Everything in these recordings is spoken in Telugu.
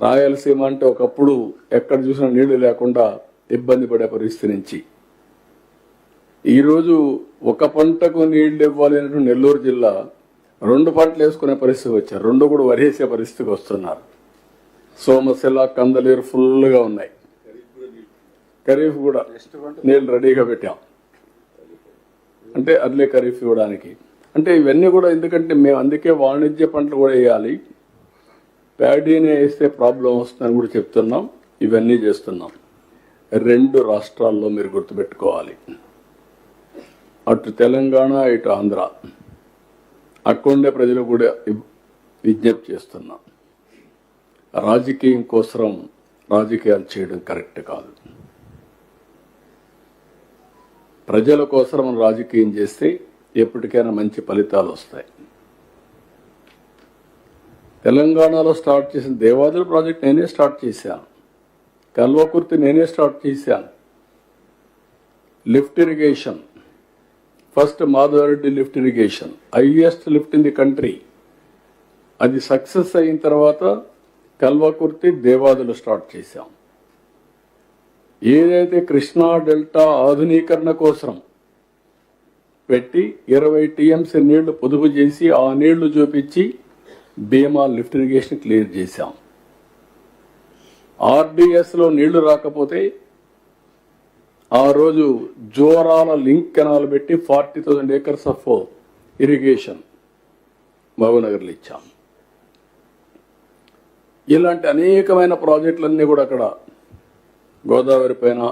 రాయలసీమ అంటే ఒకప్పుడు ఎక్కడ చూసినా నీళ్ళు లేకుండా ఇబ్బంది పడే పరిస్థితి నుంచి. ఈరోజు ఒక పంటకు నీళ్ళు ఇవ్వాలి అనేటువంటి నెల్లూరు జిల్లా రెండు పంటలు వేసుకునే పరిస్థితి వచ్చారు. రెండు కూడా వరేసే పరిస్థితికి వస్తున్నారు. సోమశిల కందలేరు ఫుల్గా ఉన్నాయి. ఖరీఫ్ కూడా నీళ్ళు రెడీగా పెట్టాం. అంటే అర్లే ఖరీఫ్ ఇవ్వడానికి. అంటే ఇవన్నీ కూడా ఎందుకంటే మేము అందుకే వాణిజ్య పంటలు కూడా వేయాలి. ప్యాడీనే వేస్తే ప్రాబ్లం వస్తుందని కూడా చెప్తున్నాం. ఇవన్నీ చేస్తున్నాం. రెండు రాష్ట్రాల్లో మీరు గుర్తుపెట్టుకోవాలి. అటు తెలంగాణ ఇటు ఆంధ్ర. అక్కడుండే ప్రజలు కూడా విజ్ఞప్తి చేస్తున్నాం. రాజకీయం కోసం రాజకీయాలు చేయడం కరెక్ట్ కాదు. ప్రజల కోసం రాజకీయం చేస్తే ఎప్పటికైనా మంచి ఫలితాలు వస్తాయి. తెలంగాణలో స్టార్ట్ చేసిన దేవాదుల ప్రాజెక్ట్ నేనే స్టార్ట్ చేశాను. కల్వకుర్తి నేనే స్టార్ట్ చేశాను. Lift irrigation. First Madhava Reddy lift irrigation. Highest lift in the country. అది సక్సెస్ అయిన తర్వాత కల్వకుర్తి దేవాదులు స్టార్ట్ చేశాం. ఏదైతే కృష్ణా డెల్టా ఆధునీకరణ కోసం పెట్టి ఇరవై టీఎంసీ నీళ్ళు పొదుపు చేసి ఆ నీళ్ళు చూపించి బీమా లిఫ్ట్ ఇరిగేషన్ క్లియర్ చేశాం. ఆర్డిఎస్లో నీళ్ళు రాకపోతే ఆ రోజు జోరాల లింక్ కెనాల్ పెట్టి forty thousand acres of irrigation మహబూబ్నగర్లో ఇచ్చాం. ఇలాంటి అనేకమైన ప్రాజెక్టులన్నీ కూడా అక్కడ గోదావరి పైన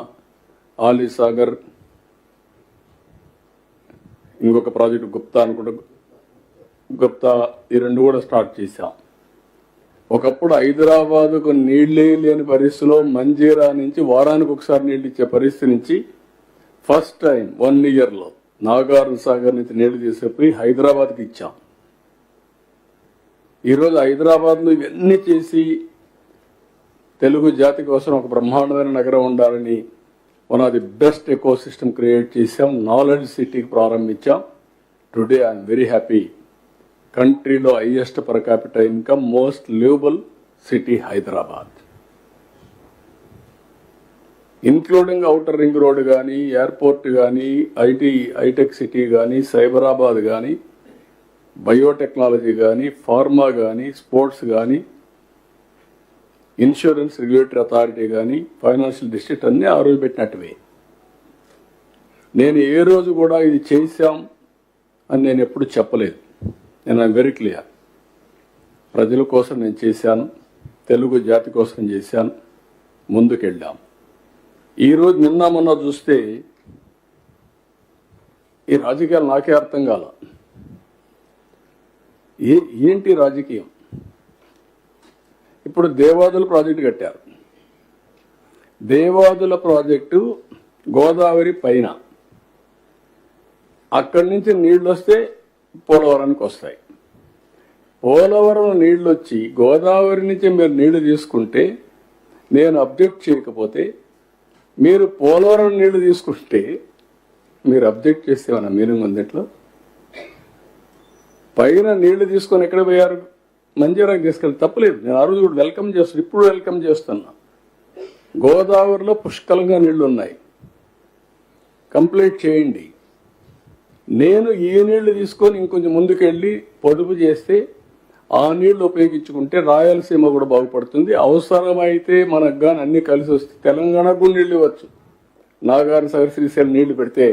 ఆలీ సాగర్ ఇంకొక ప్రాజెక్టు గుప్తా అనుకుంటా గుప్తా ఈ రెండు కూడా స్టార్ట్ చేశాం. ఒకప్పుడు హైదరాబాద్కు నీళ్ళే లేని పరిస్థితిలో మంజీరా నుంచి వారానికి ఒకసారి నీళ్ళు ఇచ్చే పరిస్థితి నుంచి ఫస్ట్ టైం వన్ ఇయర్లో నాగార్జున సాగర్ నుంచి నీళ్ళు తీసుకుపోయి హైదరాబాద్కి ఇచ్చాం. ఈరోజు హైదరాబాద్లో ఇవన్నీ చేసి తెలుగు జాతి కోసం ఒక బ్రహ్మాండమైన నగరం ఉండాలని one of the best eco system create చేసాం నాలెడ్జ్ సిటీకి ప్రారంభించాం. టుడే ఐఎమ్ వెరీ హ్యాపీ కంట్రీలో highest per capital income most livable city Hyderabad. Including outer ring road కానీ ఎయిర్పోర్ట్ కానీ ఐటీ హైటెక్ సిటీ కానీ సైబరాబాద్ కానీ బయోటెక్నాలజీ కానీ ఫార్మా కానీ స్పోర్ట్స్ కానీ ఇన్సూరెన్స్ రెగ్యులేటరీ అథారిటీ కానీ ఫైనాన్షియల్ డిస్ట్రిక్ట్ అన్నీ ఆ రోజు పెట్టినట్టువే. నేను ఏ రోజు కూడా ఇది చేశాం అని నేను ఎప్పుడు చెప్పలేదు. నేను ఐమ్ వెరీ క్లియర్ ప్రజల కోసం నేను చేశాను. తెలుగు జాతి కోసం చేశాను. ముందుకెళ్ళాం. ఈరోజు నిన్న మొన్న చూస్తే ఈ రాజకీయాలు నాకే అర్థం కాల. ఏ ఏంటి రాజకీయం? ఇప్పుడు దేవాదుల ప్రాజెక్టు కట్టారు. దేవాదుల ప్రాజెక్టు గోదావరి పైన. అక్కడి నుంచి నీళ్ళు వస్తే పోలవరానికి వస్తాయి. పోలవరం నీళ్ళు వచ్చి గోదావరి నుంచి మీరు నీళ్ళు తీసుకుంటే నేను అబ్జెక్ట్ చేయకపోతే మీరు పోలవరం నీళ్ళు తీసుకుంటే మీరు అబ్జెక్ట్ చేస్తే మన మీనింగ్ ఉంది ఇట్లా పైన నీళ్ళు తీసుకొని ఎక్కడ పోయారు? మంజీరాకి తీసుకెళ్ళి తప్పలేదు. నేను ఆ రోజు కూడా వెల్కమ్ చేస్తాను ఇప్పుడు వెల్కమ్ చేస్తున్నా. గోదావరిలో పుష్కలంగా నీళ్ళు ఉన్నాయి కంప్లీట్ చేయండి. నేను ఈ నీళ్ళు తీసుకొని ఇంకొంచెం ముందుకెళ్ళి పొదుపు చేస్తే ఆ నీళ్ళు ఉపయోగించుకుంటే రాయలసీమ కూడా బాగుపడుతుంది. అవసరమైతే మనకు కానీ అన్ని కలిసి వస్తే తెలంగాణకు కూడా నీళ్ళు ఇవ్వచ్చు. నాగార్జున సాగర్ శ్రీశైలం నీళ్ళు పెడితే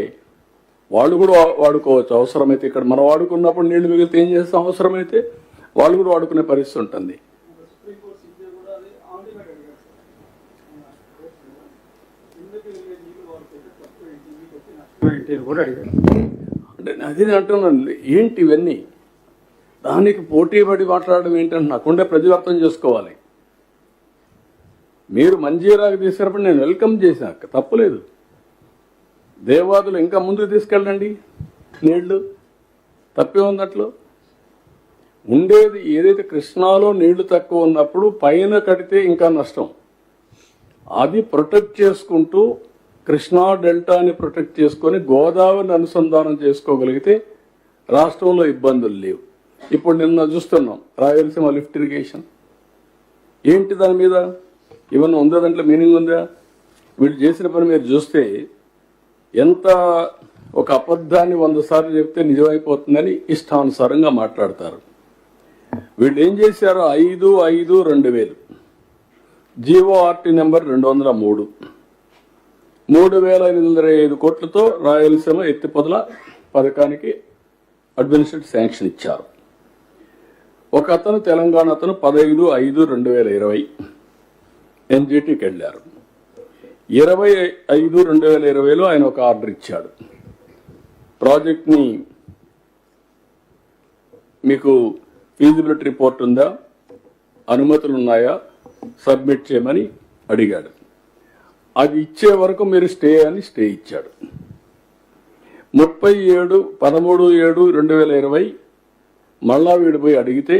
వాళ్ళు కూడా వాడుకోవచ్చు. అవసరమైతే ఇక్కడ మనం వాడుకున్నప్పుడు నీళ్ళు మిగిలితే ఏం చేస్తాం? అవసరమైతే వాళ్ళు కూడా వాడుకునే పరిస్థితి ఉంటుంది. కూడా అడిగారు అంటే అది నేను అంటున్నాను. ఏంటి ఇవన్నీ? దానికి పోటీ పడి మాట్లాడడం ఏంటంటే నాకుండే ప్రజలు అర్థం చేసుకోవాలి. మీరు మంజీరాకు తీసుకున్నప్పుడు నేను వెల్కమ్ చేశాను తప్పులేదు దేవాదులు ఇంకా ముందుకు తీసుకెళ్ళండి. నీళ్ళు. తప్పే ఉన్నట్లు ఉండేది ఏదైతే కృష్ణాలో నీళ్ళు తక్కువ ఉన్నప్పుడు పైన కడితే ఇంకా నష్టం. అది ప్రొటెక్ట్ చేసుకుంటూ కృష్ణా డెల్టాని ప్రొటెక్ట్ చేసుకొని గోదావరిని అనుసంధానం చేసుకోగలిగితే రాష్ట్రంలో ఇబ్బందులు లేవు. ఇప్పుడు నిన్న చూస్తున్నాం రాయలసీమ లిఫ్ట్ ఇరిగేషన్. ఏంటి దాని మీద? ఏమన్నా ఉందా దాంట్లో మీనింగ్ ఉందా? వీళ్ళు చేసిన పని మీరు చూస్తే ఎంత ఒక అబద్ధాన్ని వంద సార్లు చెప్తే నిజమైపోతుందని ఇష్టానుసారంగా మాట్లాడతారు. వీళ్ళు ఏం చేశారు? ఐదు ఐదు రెండు వేలు. జీఓఆర్టీ నెంబర్ రెండు వందల మూడు. మూడు వేల ఎనిమిది వందల ఐదు కోట్లతో రాయలసీమ ఎత్తిపదల పథకానికి అడ్మినిస్ట్రేటివ్ శాంక్షన్ ఇచ్చారు. ఒక అతను తెలంగాణ అతను పదహైదు ఐదు రెండు వేల ఇరవై ఎన్జిటికి వెళ్ళారు. ఇరవై ఐదు రెండు వేల ఇరవైలో ఆయన ఒక ఆర్డర్ ఇచ్చాడు. ప్రాజెక్ట్ని మీకు ఫీజిబిలిటీ రిపోర్ట్ ఉందా? అనుమతులు ఉన్నాయా సబ్మిట్ చేయమని అడిగాడు. అది ఇచ్చే వరకు మీరు స్టే అని స్టే ఇచ్చాడు. ముప్పై ఏడు పదమూడు ఏడు రెండు వేల ఇరవై మళ్ళా వీడు పోయి అడిగితే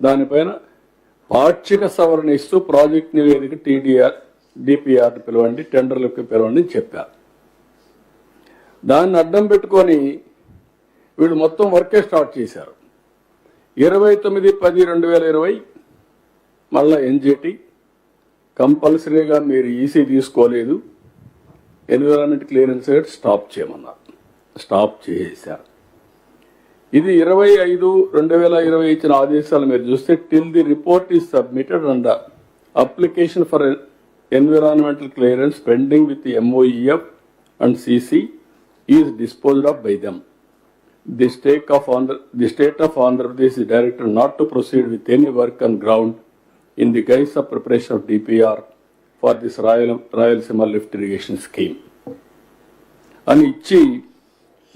దానిపైన పాక్షిక సవరణ ఇస్తూ ప్రాజెక్ట్ నివేదిక టీడీఆర్ డిపిఆర్ పిలవండి టెండర్లకు పిలవండి అని చెప్పారు దాన్ని అడ్డం పెట్టుకొని వీళ్ళు మొత్తం వర్కే స్టార్ట్ చేశారు. ఇరవై తొమ్మిది పది రెండు వేల ఇరవై మళ్ళా ఎన్జిటి కంపల్సరీగా మీరు ఈసీ తీసుకోలేదు. ఎన్విరాన్మెంట్ క్లియరెన్స్ రేట్ స్టాప్ చేయమన్నారు. స్టాప్ చేసేశారు ఇది ఇరవై ఐదు రెండు వేల ఇరవై ఇచ్చిన ఆదేశాలు మీరు చూస్తే till the report is submitted and application for environmental clearance pending with MoEF and CC is disposed of by them the state of Andhra the state of Andhra Pradesh director not to proceed with any work and ground in the guise of preparation of DPR for this Royal Rayalaseema lift irrigation scheme. అని ఇచ్చి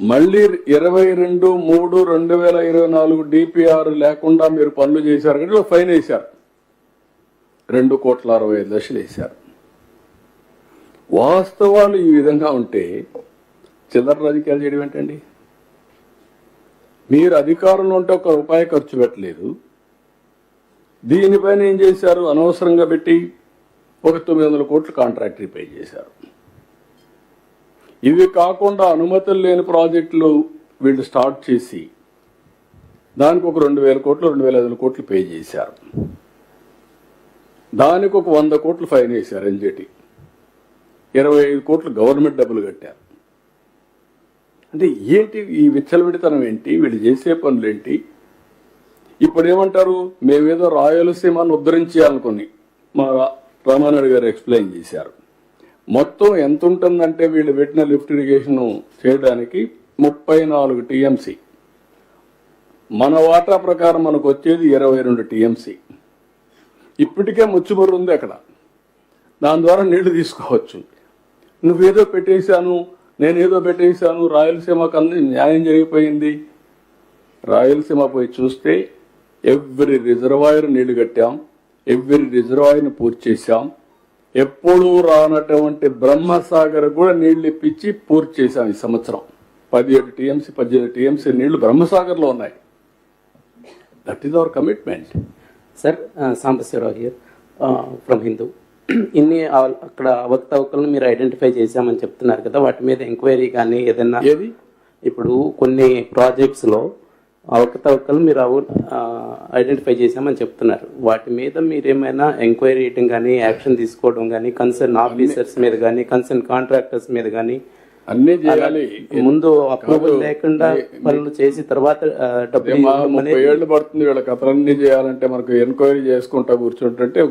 మళ్ళీ ఇరవై రెండు మూడు రెండు వేల ఇరవై నాలుగు డిపిఆర్ లేకుండా మీరు పనులు చేశారు కానీ ఫైన్ వేశారు. రెండు కోట్ల అరవై ఐదు లక్షలు వేశారు. వాస్తవాలు ఈ విధంగా ఉంటే చిల్లర రాజకీయాలు చేయడం ఏంటండి? మీరు అధికారంలో ఉంటే ఒక రూపాయి ఖర్చు పెట్టలేదు. దీనిపైన ఏం చేశారు? అనవసరంగా పెట్టి ఒక తొమ్మిది వందల కోట్లు కాంట్రాక్టర్ పే చేశారు. ఇవి కాకుండా అనుమతులు లేని ప్రాజెక్టులు వీళ్ళు స్టార్ట్ చేసి దానికి ఒక రెండు వేల కోట్లు రెండు వేల ఐదు వందల కోట్లు పే చేశారు. దానికి ఒక వంద కోట్లు ఫైన్ వేశారు ఎన్జిటి. ఇరవై ఐదు కోట్లు గవర్నమెంట్ డబ్బులు కట్టారు. అంటే ఏంటి ఈ విచ్చలవిడితనం ఏంటి? వీళ్ళు చేసే పనులు ఏంటి? ఇప్పుడు ఏమంటారు మేమేదో రాయలసీమను ఉద్ధరించాలనుకుని మా రామానాయుడు గారు ఎక్స్ప్లెయిన్ చేశారు. మొత్తం ఎంత ఉంటుందంటే వీళ్ళు పెట్టిన లిఫ్ట్ ఇరిగేషన్ చేయడానికి ముప్పై నాలుగు టీఎంసీ. మన వాటా ప్రకారం మనకు వచ్చేది ఇరవై రెండు టీఎంసీ. ఇప్పటికే ముచ్చుమరు ఉంది అక్కడ. దాని ద్వారా నీళ్ళు తీసుకోవచ్చు. నువ్వేదో పెట్టేశాను నేనేదో పెట్టేశాను రాయలసీమకు అన్ని న్యాయం జరిగిపోయింది. రాయలసీమ పోయి చూస్తే ఎవ్రీ రిజర్వాయర్ నీళ్ళు కట్టాం ఎవ్రీ రిజర్వాయర్ని పూర్తి చేశాం. ఎప్పుడూ రానటువంటి బ్రహ్మసాగర్ కూడా నీళ్ళు ఇప్పించి పూర్తి చేశాం ఈ సంవత్సరం. పదిహేడు టీఎంసీ పద్దెనిమిది టీఎంసీ నీళ్ళు బ్రహ్మసాగర్లో ఉన్నాయి. That is our commitment sir Sambasiva Rao here from Hindu ఇన్ని అక్కడ అవకతవకలను మీరు ఐడెంటిఫై చేశామని చెప్తున్నారు కదా వాటి మీద ఎంక్వైరీ కానీ ఏదైనా ఏది? ఇప్పుడు కొన్ని ప్రాజెక్ట్స్లో అవకతవకలు మీరు ఐడెంటిఫై చేశామని చెప్తున్నారు వాటి మీద మీరు ఏమైనా ఎంక్వైరీ చేయడం కానీ యాక్షన్ తీసుకోవడం కానీ కన్సర్న్ ఆఫీసర్స్ మీద కానీ కన్సర్న్ కాంట్రాక్టర్స్ మీద కానీ అన్నీ చేయాలి ముందు అప్రూవల్. లేకుండా పనులు చేసి తర్వాత డబ్బులు అనేది ఏళ్ళు పడుతుంది వీళ్ళ కథలన్నీ చేయాలంటే మనకు ఎంక్వైరీ చేసుకుంటా కూర్చుంటుంటే